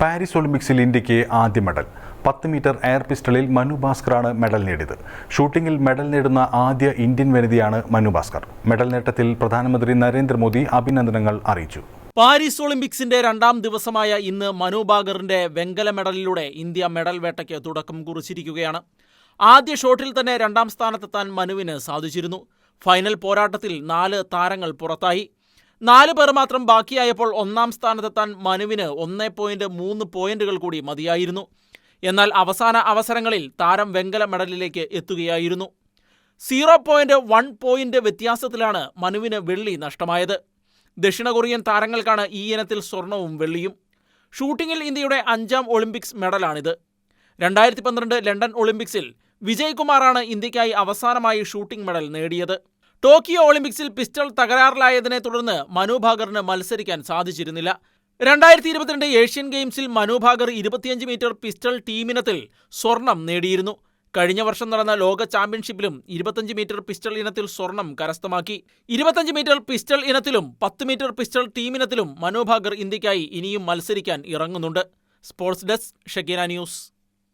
Paris ഒളിമ്പിക്സിൽ ഇന്ത്യയ്ക്ക് ആദ്യ മെഡൽ. പത്ത് മീറ്റർ എയർ പിസ്റ്റളിൽ മനു ഭാസ്കറാണ് മെഡൽ നേടിയത്. ഷൂട്ടിംഗിൽ മെഡൽ നേടുന്ന ആദ്യ ഇന്ത്യൻ വനിതയാണ് മനു ഭാസ്കർ. മെഡൽ നേട്ടത്തിൽ പ്രധാനമന്ത്രി നരേന്ദ്രമോദി അഭിനന്ദനങ്ങൾ അറിയിച്ചു. പാരീസ് ഒളിമ്പിക്സിന്റെ രണ്ടാം ദിവസമായ ഇന്ന് മനു ഭാഗറിന്റെ വെങ്കല മെഡലിലൂടെ ഇന്ത്യ മെഡൽ വേട്ടയ്ക്ക് തുടക്കം കുറിച്ചിരിക്കുകയാണ്. ആദ്യ ഷോട്ടിൽ തന്നെ രണ്ടാം സ്ഥാനത്തെത്താൻ മനുവിന് സാധിച്ചിരുന്നു. ഫൈനൽ പോരാട്ടത്തിൽ നാല് താരങ്ങൾ പുറത്തായി. നാല് പേർ മാത്രം ബാക്കിയായപ്പോൾ ഒന്നാം സ്ഥാനത്തെത്താൻ മനുവിന് ഒന്നേ പോയിന്റ് മൂന്ന് പോയിന്റുകൾ കൂടി മതിയായിരുന്നു. എന്നാൽ അവസാന അവസരങ്ങളിൽ താരം വെങ്കല മെഡലിലേക്ക് എത്തുകയായിരുന്നു. സീറോ പോയിന്റ് വൺ പോയിന്റ് വ്യത്യാസത്തിലാണ് മനുവിന് വെള്ളി നഷ്ടമായത്. ദക്ഷിണ കൊറിയൻ താരങ്ങൾക്കാണ് ഈ ഇനത്തിൽ സ്വർണവും വെള്ളിയും. ഷൂട്ടിംഗിൽ ഇന്ത്യയുടെ അഞ്ചാം ഒളിമ്പിക്സ് മെഡലാണിത്. രണ്ടായിരത്തി പന്ത്രണ്ട് ലണ്ടൻ ഒളിമ്പിക്സിൽ വിജയ് കുമാറാണ് ഇന്ത്യക്കായി അവസാനമായി ഷൂട്ടിംഗ് മെഡൽ നേടിയത്. ടോക്കിയോ ഒളിമ്പിക്സിൽ പിസ്റ്റൾ തകരാറിലായതിനെ തുടർന്ന് മനുഭാകറിന് മത്സരിക്കാൻ സാധിച്ചിരുന്നില്ല. രണ്ടായിരത്തി ഇരുപത്തിരണ്ട് ഏഷ്യൻ ഗെയിംസിൽ മനുഭാകർ ഇരുപത്തിയഞ്ച് മീറ്റർ പിസ്റ്റൾ ടീമിനത്തിൽ സ്വർണം നേടിയിരുന്നു. കഴിഞ്ഞ വർഷം നടന്ന ലോക ചാമ്പ്യൻഷിപ്പിലും ഇരുപത്തഞ്ച് മീറ്റർ പിസ്റ്റൾ ഇനത്തിൽ സ്വർണം കരസ്ഥമാക്കി. ഇരുപത്തഞ്ച് മീറ്റർ പിസ്റ്റൾ ഇനത്തിലും പത്ത് മീറ്റർ പിസ്റ്റൾ ടീമിനത്തിലും മനോഭാകർ ഇന്ത്യക്കായി ഇനിയും മത്സരിക്കാൻ ഇറങ്ങുന്നുണ്ട്. Sports desk Shakeena news.